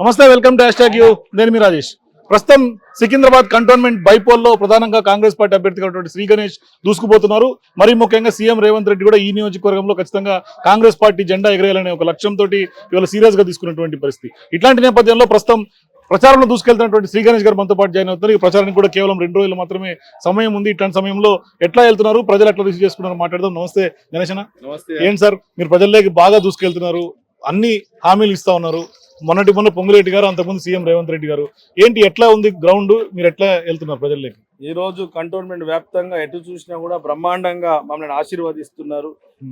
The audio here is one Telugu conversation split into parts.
నమస్తే వెల్కమ్ టు హ్యాష్ యూ. నేను మీ రాజేష్. ప్రస్తుతం సికింద్రాబాద్ కంటోన్మెంట్ బైపోల్లో ప్రధానంగా కాంగ్రెస్ పార్టీ అభ్యర్థిగా ఉన్నటువంటి శ్రీ గణేష్ దూసుకుపోతున్నారు. మరీ ముఖ్యంగా సీఎం రేవంత్ రెడ్డి కూడా ఈ నియోజకవర్గంలో ఖచ్చితంగా కాంగ్రెస్ పార్టీ జెండా ఎగరేయాలనే ఒక లక్ష్యంతో ఇవాళ సీరియస్గా తీసుకున్నటువంటి పరిస్థితి. ఇట్లాంటి నేపథ్యంలో ప్రస్తుతం ప్రచారంలో దూసుకెళ్తున్నటువంటి శ్రీ గణేష్ గారు మనతో పాటు జాయిన్ అవుతున్నారు. ఈ ప్రచారానికి కూడా కేవలం రెండు రోజులు మాత్రమే సమయం ఉంది. ఇట్లాంటి సమయంలో ఎట్లా వెళ్తున్నారు? ప్రజలు ఎట్లా రిసీవ్ చేసుకున్నారు మాట్లాడదాం. నమస్తే గణేష్ అన్న. నమస్తే. ఏంటి సార్? మీరు ప్రజల్లోకి బాగా దూసుకెళ్తున్నారు. అన్ని హామీలు ఇస్తా ఉన్నారు. మొన్నటి మొన్న పొంగులేటి గారు అంతకుముందు సీఎం రేవంత్ రెడ్డి గారు. ఏంటి ఎట్లా ఉంది గ్రౌండ్? మీరు ఎట్లా వెళ్తున్నారు ప్రజల్లోకి? ఈ రోజు కంటోన్మెంట్ వ్యాప్తంగా ఎటు చూసినా కూడా బ్రహ్మాండంగా మమ్మల్ని ఆశీర్వదిస్తున్నారు.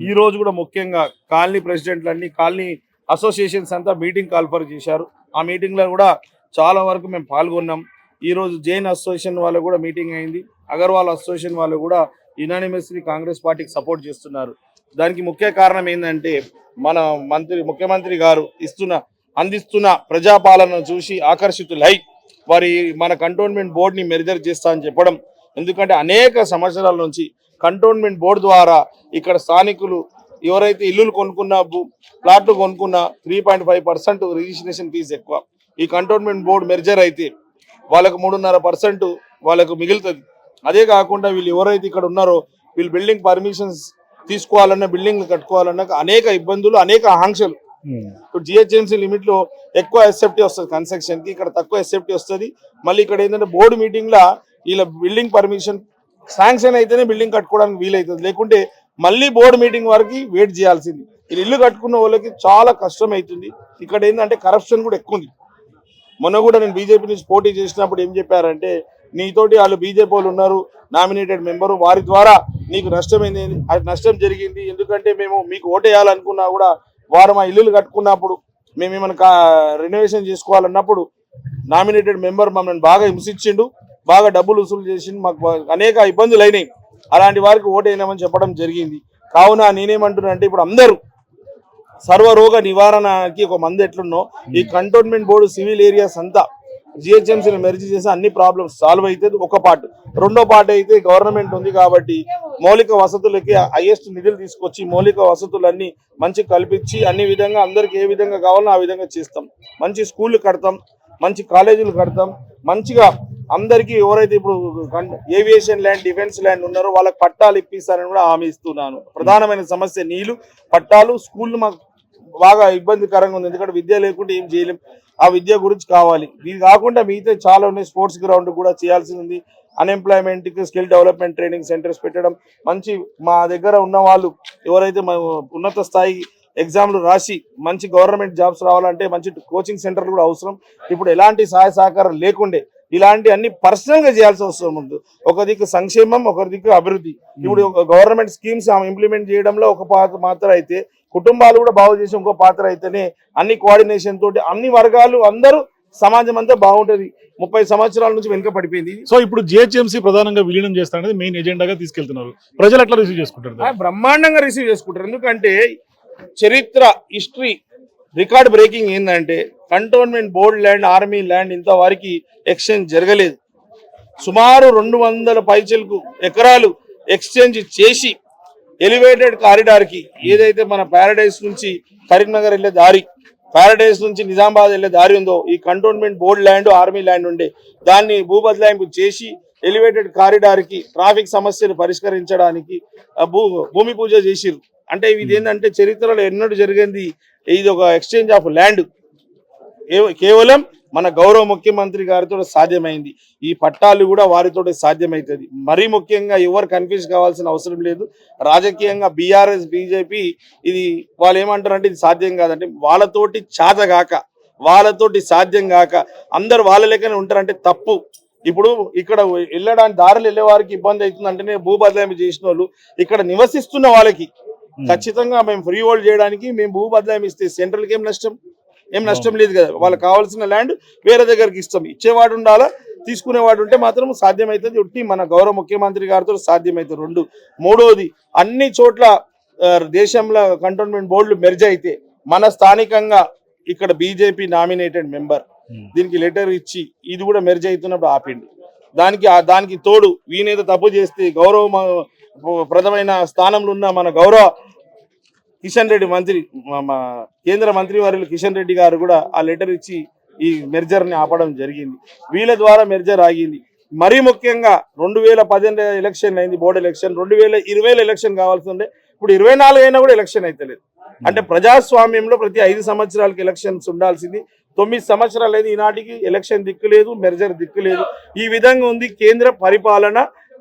ఈ రోజు కూడా ముఖ్యంగా కాలనీ ప్రెసిడెంట్లన్నీ కాలనీ అసోసియేషన్స్ అంతా మీటింగ్ కాల్ఫర్ చేశారు. ఆ మీటింగ్లో కూడా చాలా వరకు మేము పాల్గొన్నాం. ఈ రోజు జైన్ అసోసియేషన్ వాళ్ళు కూడా మీటింగ్ అయింది. అగర్వాల్ అసోసియేషన్ వాళ్ళు కూడా యునానిమస్లీ కాంగ్రెస్ పార్టీకి సపోర్ట్ చేస్తున్నారు. దానికి ముఖ్య కారణం ఏంటంటే మన మంత్రి ముఖ్యమంత్రి గారు ఇస్తున్న అందిస్తున్న ప్రజాపాలనను చూసి ఆకర్షితులై వారి మన కంటోన్మెంట్ బోర్డుని మెరిజర్ చేస్తా అని చెప్పడం. ఎందుకంటే అనేక సంవత్సరాల నుంచి కంటోన్మెంట్ బోర్డు ద్వారా ఇక్కడ స్థానికులు ఎవరైతే ఇల్లులు కొనుక్కున్న ప్లాట్లు కొనుక్కున్న three point five percent registration fee ఎక్కువ. ఈ కంటోన్మెంట్ బోర్డు మెర్జర్ అయితే వాళ్ళకు మూడున్నర పర్సెంట్ వాళ్ళకు మిగులుతుంది. అదే కాకుండా వీళ్ళు ఎవరైతే ఇక్కడ ఉన్నారో వీళ్ళు బిల్డింగ్ పర్మిషన్స్ తీసుకోవాలన్నా బిల్డింగ్ కట్టుకోవాలన్నా అనేక ఇబ్బందులు అనేక ఆంక్షలు Hmm. ఇప్పుడు జిహెచ్ఎంసీ లిమిట్లో ఎక్కువ ఎస్ఎఫ్టీ వస్తుంది కన్స్ట్రక్షన్కి ఇక్కడ తక్కువ ఎస్ఎఫ్టీ వస్తుంది. మళ్ళీ ఇక్కడ ఏంటంటే బోర్డు మీటింగ్ లా వీళ్ళ బిల్డింగ్ పర్మిషన్ శాంక్షన్ అయితేనే బిల్డింగ్ కట్టుకోవడానికి వీలవుతుంది లేకుంటే మళ్ళీ బోర్డు మీటింగ్ వరకు వెయిట్ చేయాల్సింది. వీళ్ళు ఇల్లు కట్టుకున్న వాళ్ళకి చాలా కష్టం అవుతుంది. ఇక్కడ ఏంటంటే కరప్షన్ కూడా ఎక్కువ ఉంది. మొన్న కూడా నేను బీజేపీ నుంచి పోటీ చేసినప్పుడు ఏం చెప్పారంటే నీతోటి వాళ్ళు బీజేపీ వాళ్ళు ఉన్నారు నామినేటెడ్ మెంబరు వారి ద్వారా నీకు నష్టమైంది అది నష్టం జరిగింది. ఎందుకంటే మేము మీకు ఓటేయాలనుకున్నా కూడా వారు మా ఇల్లులు కట్టుకున్నప్పుడు మేము ఏమైనా రెనోవేషన్ చేసుకోవాలన్నప్పుడు నామినేటెడ్ మెంబర్ మమ్మల్ని బాగా హింసించిండు బాగా డబ్బులు వసూలు చేసిండు మాకు అనేక ఇబ్బందులు అయినాయి. అలాంటి వారికి ఓటేయమని చెప్పడం జరిగింది. కావున నేనేమంటున్నా అంటే ఇప్పుడు అందరూ సర్వరోగ నివారణకి ఒక మందు ఎట్లున్నో ఈ కంటోన్మెంట్ బోర్డు సివిల్ ఏరియాస్ అంతా జిహెచ్ఎంసీని మెర్జ్ చేసి అన్ని ప్రాబ్లమ్స్ సాల్వ్ అవుతుంది ఒక పార్ట్ రెండో పార్ట్ అయితే గవర్నమెంట్ ఉంది కాబట్టి మౌలిక వసతులకి హైయెస్ట్ నిధులు తీసుకొచ్చి మౌలిక వసతులన్నీ మంచి కల్పించి అన్ని విధంగా అందరికి ఏ విధంగా కావాలో ఆ విధంగా చేస్తాం. మంచి స్కూళ్ళు కడతాం మంచి కాలేజీలు కడతాం. మంచిగా అందరికీ ఎవరైతే ఇప్పుడు ఏవియేషన్ ల్యాండ్ డిఫెన్స్ ల్యాండ్ ఉన్నారో వాళ్ళకి పట్టాలు ఇప్పిస్తారని కూడా హామీ ఇస్తున్నాను. ప్రధానమైన సమస్య నీళ్ళు పట్టాలు స్కూళ్ళు మాకు బాగా ఇబ్బందికరంగా ఉంది. ఎందుకంటే విద్య లేకుంటే ఏం చేయలేం. ఆ విద్య గురించి కావాలి. ఇది కాకుండా మిగతా చాలా ఉన్నాయి. స్పోర్ట్స్ గ్రౌండ్ కూడా చేయాల్సి ఉంది. అన్ఎంప్లాయ్మెంట్కి స్కిల్ డెవలప్మెంట్ ట్రైనింగ్ సెంటర్స్ పెట్టడం. మంచి మా దగ్గర ఉన్న వాళ్ళు ఎవరైతే మా ఉన్నత స్థాయి ఎగ్జామ్లు రాసి మంచి గవర్నమెంట్ జాబ్స్ రావాలంటే మంచి కోచింగ్ సెంటర్లు కూడా అవసరం. ఇప్పుడు ఎలాంటి సహాయ సహకారం లేకుండే ఇలాంటి అన్ని పర్సనల్గా చేయాల్సి అవసరం ఉంది. ఒక దిక్కు సంక్షేమం ఒక దిక్కు అభివృద్ధి. ఇప్పుడు గవర్నమెంట్ స్కీమ్స్ ఇంప్లిమెంట్ చేయడంలో ఒక పాత్ర మాత్రం అయితే కుటుంబాలు కూడా బాగు చేసి ఇంకో పాత్ర అయితేనే అన్ని కోఆర్డినేషన్ తోటి అన్ని వర్గాలు అందరూ సమాజం అంతా బాగుంటది. ముప్పై సంవత్సరాల నుంచి వెనుక పడిపోయింది. సో ఇప్పుడు జిహెచ్ఎంసీ ప్రధానంగా విలీనం చేస్తా అనేది మెయిన్ ఎజెండాగా తీసుకెళ్తున్నారు. ప్రజలు ఎట్లా రిసీవ్ చేసుకుంటారు? బ్రహ్మాండంగా రిసీవ్ చేసుకుంటారు. ఎందుకంటే చరిత్ర హిస్టరీ రికార్డ్ బ్రేకింగ్ ఏంటంటే cantonment board land army land ఇంతవరకు ఎక్స్చేంజ్ జరగలేదు. సుమారు రెండు వందల పైచలకు ఎకరాలు ఎక్స్చేంజ్ చేసి ఎలివేటెడ్ కారిడార్కి ఏదైతే మన పారడైస్ నుంచి కరీంనగర్ వెళ్ళే దారి పారడైస్ నుంచి నిజామాబాద్ వెళ్ళే దారి ఉందో ఈ cantonment board land army land ఉండే దాన్ని భూబదలాయింపు చేసి ఎలివేటెడ్ కారిడార్కి ట్రాఫిక్ సమస్యను పరిష్కరించడానికి భూ భూమి పూజ చేసిరు అంటే ఇది ఏంటంటే చరిత్రలో ఎన్నడూ జరిగింది ఇది ఒక ఎక్స్చేంజ్ ఆఫ్ ల్యాండ్. కేవలం మన గౌరవ ముఖ్యమంత్రి గారితో సాధ్యమైంది. ఈ పట్టాలు కూడా వారితో సాధ్యమవుతుంది మరీ ముఖ్యంగా ఎవరు కన్ఫ్యూజ్ కావాల్సిన అవసరం లేదు. రాజకీయంగా బీఆర్ఎస్ బీజేపీ ఇది వాళ్ళు ఏమంటారంటే ఇది సాధ్యం కాదంటే వాళ్ళతోటి చాతగాక వాళ్ళతోటి సాధ్యం కాక అందరు వాళ్ళ లెక్కనే ఉంటారంటే తప్పు. ఇప్పుడు ఇక్కడ వెళ్ళడానికి దారులు వెళ్ళే వారికి ఇబ్బంది అవుతుంది అంటేనే భూ బదలాయింపు చేసిన వాళ్ళు ఇక్కడ నివసిస్తున్న వాళ్ళకి. ఖచ్చితంగా మేము ఫ్రీ హోల్డ్ చేయడానికి మేము భూ బదలాయింపు ఇస్తే సెంట్రల్కి ఏం నష్టం? ఏం నష్టం లేదు కదా. వాళ్ళకి కావాల్సిన ల్యాండ్ వేరే దగ్గరికి ఇస్తాం. ఇచ్చేవాడు ఉండాలా? తీసుకునేవాడు ఉంటే మాత్రం సాధ్యమవుతుంది ఉట్టి మన గౌరవ ముఖ్యమంత్రి గారితో సాధ్యమవుతుంది రెండు. మూడోది అన్ని చోట్ల దేశంలో కంటోన్మెంట్ బోర్డులు మెర్జ్ అయితే మన స్థానికంగా ఇక్కడ బీజేపీ నామినేటెడ్ మెంబర్ దీనికి లెటర్ ఇచ్చి ఇది కూడా మెర్జ్ అవుతున్నప్పుడు ఆపిండు. దానికి ఆ- దానికి తోడు వీనేదో తప్పు చేస్తే గౌరవ ప్రథమైన స్థానంలో ఉన్న మన గౌరవ కిషన్ రెడ్డి మంత్రి కేంద్ర మంత్రి వారు కిషన్ రెడ్డి గారు కూడా ఆ లెటర్ ఇచ్చి ఈ మెర్జర్ని ఆపడం జరిగింది. వీళ్ళ ద్వారా మెర్జర్ ఆగింది. మరీ ముఖ్యంగా రెండు వేల పదిహేను ఎలక్షన్ అయింది బోర్డు ఎలక్షన్ రెండు వేల ఇరవైలో ఎలక్షన్ కావాల్సి ఉండే ఇప్పుడు ఇరవై నాలుగు అయినా కూడా ఎలక్షన్ అయితే లేదు అంటే ప్రజాస్వామ్యంలో ప్రతి ఐదు సంవత్సరాలకి ఎలక్షన్స్ ఉండాల్సింది. తొమ్మిది సంవత్సరాలు అయితే ఈనాటికి ఎలక్షన్ దిక్కు లేదు మెర్జర్ దిక్కు లేదు. ఈ విధంగా ఉంది కేంద్ర పరిపాలన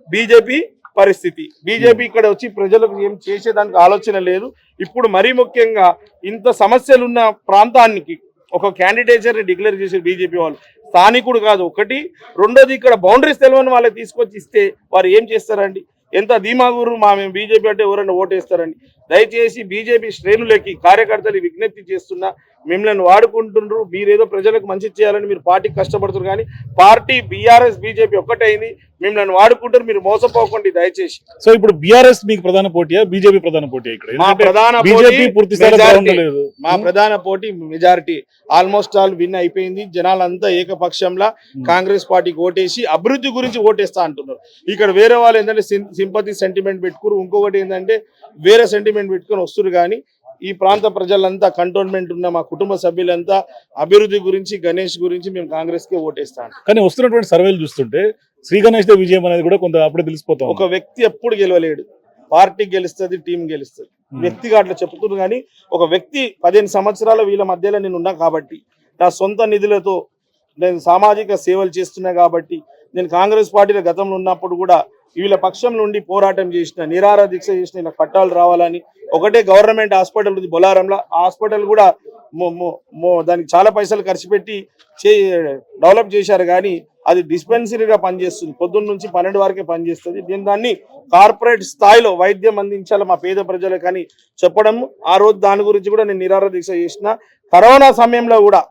బీజేపీ పరిస్థితి. బీజేపీ ఇక్కడ వచ్చి ప్రజలకు ఏం చేసేదానికి ఆలోచన లేదు. ఇప్పుడు మరీ ముఖ్యంగా ఇంత సమస్యలున్న ప్రాంతానికి ఒక క్యాండిడేచర్ని డిక్లేర్ చేసే బీజేపీ వాళ్ళు స్థానికుడు కాదు ఒకటి. రెండోది ఇక్కడ బౌండరీస్ తెలియని వాళ్ళకి తీసుకొచ్చి ఇస్తే వారు ఏం చేస్తారండి? ఎంత ధీమాగురు మా మేము బీజేపీ అంటే ఎవరైనా ఓటేస్తారండి? దయచేసి బీజేపీ శ్రేణులకి కార్యకర్తలు విజ్ఞప్తి చేస్తున్నా మిమ్మల్ని వాడుకుంటుండ్రు మీరేదో ప్రజలకు మంచి చేయాలని మీరు పార్టీకి కష్టపడుతున్నారు. కానీ పార్టీ బీఆర్ఎస్ బీజేపీ ఒక్కటైంది మిమ్మల్ని వాడుకుంటారు మీరు మోసపోకండి దయచేసి. సో ఇప్పుడు బీఆర్ఎస్ మీకు ప్రధాన పోటీయా బీజేపీ ప్రధాన పోటీ ఇక్కడ? మా ప్రధాన బీజేపీ పోటీ పూర్తి మా ప్రధాన పోటీ మెజారిటీ ఆల్మోస్ట్ ఆల్ విన్ అయిపోయింది. జనాలంతా ఏకపక్షంలా కాంగ్రెస్ పార్టీకి ఓటేసి అభివృద్ధి గురించి ఓటేస్తా అంటున్నారు. ఇక్కడ వేరే వాళ్ళు ఏంటంటే సింపతి సెంటిమెంట్ పెట్టుకురు ఇంకొకటి ఏంటంటే వేరే సెంటిమెంట్ పెట్టుకొని వస్తురు కానీ ఈ ప్రాంత ప్రజలంతా కంటోన్మెంట్ ఉన్న మా కుటుంబ సభ్యులంతా అభివృద్ధి గురించి గణేష్ గురించి మేము కాంగ్రెస్కి ఓటేస్తాం. కానీ వస్తున్నటువంటి సర్వేలు చూస్తుంటే శ్రీ గణేష్ విజయం అనేది కూడా కొంత అప్పుడే తెలిసిపోతాం ఒక వ్యక్తి ఎప్పుడు గెలవలేడు. పార్టీ గెలుస్తుంది టీం గెలుస్తుంది. వ్యక్తిగా అట్లా చెప్తున్నారు కానీ ఒక వ్యక్తి పదిహేను సంవత్సరాల వీళ్ళ మధ్యలో నేను ఉన్నా కాబట్టి నా సొంత నిధులతో నేను సామాజిక సేవలు చేస్తున్నా కాబట్టి నేను కాంగ్రెస్ పార్టీలో గతంలో ఉన్నప్పుడు కూడా వీళ్ళ పక్షం నుండి పోరాటం చేసిన నిరార దీక్ష చేసిన ఇలా పట్టాలు రావాలని ఒకటే గవర్నమెంట్ హాస్పిటల్ ఉంది బొలారంలో. ఆ హాస్పిటల్ కూడా దానికి చాలా పైసలు ఖర్చు పెట్టి చే డెవలప్ చేశారు కానీ అది డిస్పెన్సరీగా పనిచేస్తుంది. పొద్దున్న నుంచి పన్నెండు వరకే పనిచేస్తుంది. దీని దాన్ని కార్పొరేట్ స్థాయిలో వైద్యం అందించాలి మా పేద ప్రజలకు అని చెప్పడం ఆ రోజు దాని గురించి కూడా నేను నిరార దీక్ష చేసిన. కరోనా సమయంలో కూడా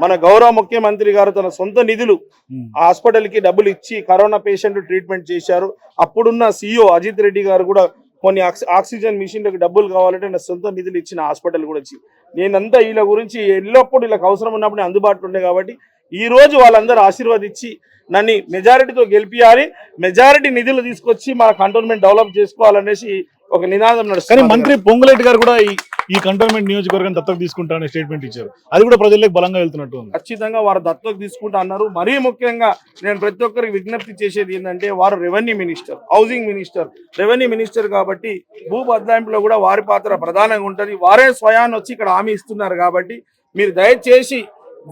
మన గౌరవ ముఖ్యమంత్రి గారు తన సొంత నిధులు ఆ హాస్పిటల్కి డబ్బులు ఇచ్చి కరోనా పేషెంట్ ట్రీట్మెంట్ చేశారు. అప్పుడున్న సీఈఓ అజిత్ రెడ్డి గారు కూడా కొన్ని ఆక్సి- ఆక్సిజన్ మిషన్లకు డబ్బులు కావాలంటే నా సొంత నిధులు ఇచ్చిన హాస్పిటల్ కూడా వచ్చి. నేనంతా వీళ్ళ గురించి ఎల్లప్పుడూ వీళ్ళకి అవసరం ఉన్నప్పుడు నేను అందుబాటులో ఉండే కాబట్టి ఈ రోజు వాళ్ళందరూ ఆశీర్వదించి నన్ను మెజారిటీతో గెలిపియాలి. మెజారిటీ నిధులు తీసుకొచ్చి మన కంటోన్మెంట్ డెవలప్ చేసుకోవాలనేసి ఒక నినాదం నడుస్తుంది మంత్రి పొంగులేటి గారు కూడా ఈ కంటోన్మెంట్ నియోజకవర్గం దత్తత తీసుకుంటారనే స్టేట్మెంట్ ఇచ్చారు. అది కూడా ప్రజలకు బలంగా వెళ్తున్నట్టు ఉంది. ఖచ్చితంగా వారు దత్తకు తీసుకుంటా అన్నారు. మరీ ముఖ్యంగా నేను ప్రతి ఒక్కరికి విజ్ఞప్తి చేసేది ఏంటంటే వారు revenue minister housing minister revenue minister కాబట్టి భూ బదలాయింపులో కూడా వారి పాత్ర ప్రధానంగా ఉంటుంది. వారే స్వయాన్ని వచ్చి ఇక్కడ హామీ ఇస్తున్నారు కాబట్టి మీరు దయచేసి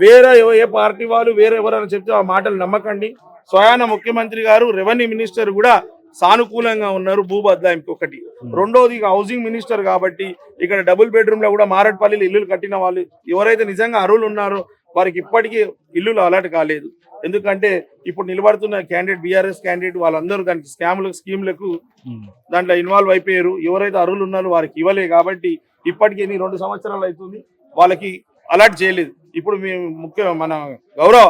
వేరే ఏ పార్టీ వాళ్ళు వేరే ఎవరైనా చెప్తే ఆ మాటలు నమ్మకండి. స్వయాన ముఖ్యమంత్రి గారు రెవెన్యూ మినిస్టర్ కూడా సానుకూలంగా ఉన్నారు భూ బదలాయింపు ఒకటి. రెండోది హౌసింగ్ మినిస్టర్ కాబట్టి ఇక్కడ డబుల్ బెడ్రూమ్లో కూడా మారట్పల్లిలో ఇల్లులు కట్టిన వాళ్ళు ఎవరైతే నిజంగా అర్హులు ఉన్నారో వారికి ఇప్పటికీ ఇల్లులు అలాట్ కాలేదు. ఎందుకంటే ఇప్పుడు నిలబడుతున్న క్యాండిడేట్ బీఆర్ఎస్ క్యాండిడేట్ వాళ్ళందరూ దానికి స్కామ్లకు స్కీమ్లకు. దాంట్లో ఇన్వాల్వ్ అయిపోయారు. ఎవరైతే అర్హులు ఉన్నారో వారికి ఇవ్వలే కాబట్టి ఇప్పటికి ఎన్ని రెండు సంవత్సరాలు అవుతుంది వాళ్ళకి అలాట్ చేయలేదు. ఇప్పుడు మేము ముఖ్య మన గౌరవ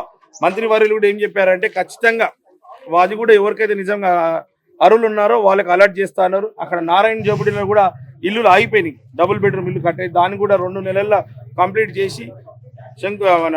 మంత్రి వర్యులు కూడా ఏం చెప్పారంటే ఖచ్చితంగా అది కూడా ఎవరికైతే నిజంగా అరువులు ఉన్నారో వాళ్ళకి అలర్ట్ చేస్తా అన్నారు. అక్కడ నారాయణ జోపిడిలో కూడా ఇల్లులు ఆగిపోయినాయి. డబుల్ బెడ్రూమ్ ఇల్లు కట్టే దాన్ని కూడా రెండు నెలల్లో కంప్లీట్ చేసి శంకు మన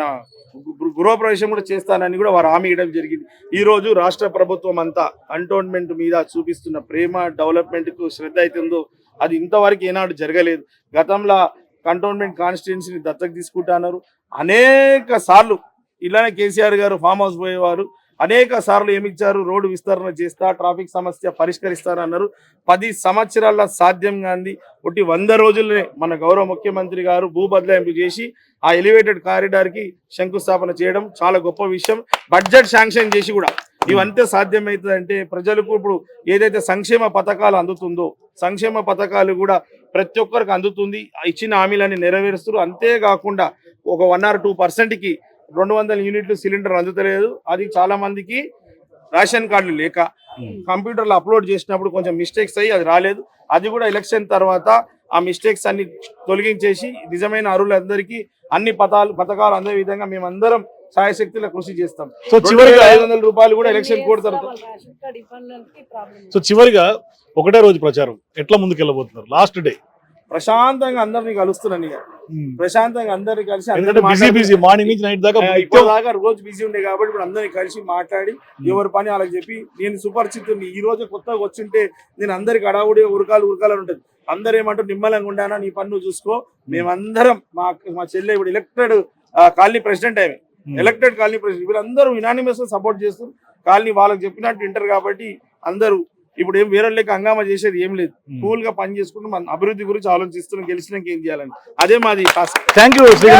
గృహప్రవేశం కూడా చేస్తానని కూడా వారు హామీ ఇవ్వడం జరిగింది. ఈరోజు రాష్ట్ర ప్రభుత్వం అంతా కంటోన్మెంట్ మీద చూపిస్తున్న ప్రేమ డెవలప్మెంట్కు శ్రద్ధ అయితే ఉందో అది ఇంతవరకు ఏనాడు జరగలేదు. గతంలో కంటోన్మెంట్ కాన్స్టిట్యున్సీని దత్తకు తీసుకుంటున్నారు అనేక సార్లు ఇలానే కేసీఆర్ గారు ఫామ్ హౌస్ పోయేవారు. అనేక సార్లు ఏమిచ్చారు? రోడ్డు విస్తరణ చేస్తా ట్రాఫిక్ సమస్య పరిష్కరిస్తారన్నారు పది సంవత్సరాల సాధ్యం కాంది ఒకటి వంద రోజుల్లోనే మన గౌరవ ముఖ్యమంత్రి గారు భూ బదలాయింపు చేసి ఆ ఎలివేటెడ్ కారిడార్కి శంకుస్థాపన చేయడం చాలా గొప్ప విషయం. బడ్జెట్ శాంక్షన్ చేసి కూడా. ఇవంతే సాధ్యమవుతుందంటే ప్రజలకు ఇప్పుడు ఏదైతే సంక్షేమ పథకాలు అందుతుందో సంక్షేమ పథకాలు కూడా ప్రతి ఒక్కరికి అందుతుంది. ఇచ్చిన హామీలన్నీ నెరవేరుస్తారు అంతేకాకుండా ఒక వన్ ఆర్ టూ పర్సెంట్కి రెండు వందల యూనిట్లు సిలిండర్ అందుతలేదు. అది చాలా మందికి రేషన్ కార్డులు లేక. కంప్యూటర్లో అప్లోడ్ చేసినప్పుడు కొంచెం మిస్టేక్స్ అయ్యి అది రాలేదు. అది కూడా ఎలక్షన్ తర్వాత ఆ మిస్టేక్స్ అన్ని తొలగించేసి నిజమైన అరువులందరికీ అన్ని పథకాలు పథకాలు అందే విధంగా మేమందరం సాయశక్తుల కృషి చేస్తాం. సో చివరిగా ఐదు వందల రూపాయలు కూడా ఎలక్షన్ కోడ్ తర్వాత సో చివరిగా ఒకటే రోజు ప్రచారం. ఎట్లా ముందుకు వెళ్ళబోతున్నారు లాస్ట్ డే ప్రశాంతంగా అందరినీ కలుస్తున్నాను ఇక ప్రశాంతంగా అందరినీ కలిసి బిజీ బిజీ మార్నింగ్ నుంచి నైట్ దాకా ఇప్పుడు దాకా రోజు బిజీ ఉండే కాబట్టి ఇప్పుడు అందరినీ కలిసి మాట్లాడి ఎవరి పని వాళ్ళకి చెప్పి నేను సుపరిచితుని ఈ రోజు కొత్తగా వచ్చింటే నేను అందరికి అడావుడి ఉరకాలు ఉరకాలు ఉంటుంది. అందరు ఏమంటారు నిమ్మలంగా ఉండానా? నీ పని నువ్వు చూసుకో. మేమందరం మా మా చెల్లె ఇప్పుడు ఎలక్టెడ్ కాలనీ ప్రెసిడెంట్ ఆమె. ఎలక్టెడ్ కాలనీ ప్రెసిడెంట్ వీళ్ళందరూ యునానిమస్ సపోర్ట్ చేస్తూ కాలనీ వాళ్ళకి చెప్పినట్టు వింటారు కాబట్టి అందరూ ఇప్పుడు ఏం వేరే లెక్క హంగామా చేసేది ఏం లేదు. కూల్గా పని చేసుకుంటూ మన అభివృద్ధి గురించి ఆలోచిస్తున్నాం గెలిచినాక ఏం చేయాలని. అదే మాది థ్యాంక్ యూ శ్రీ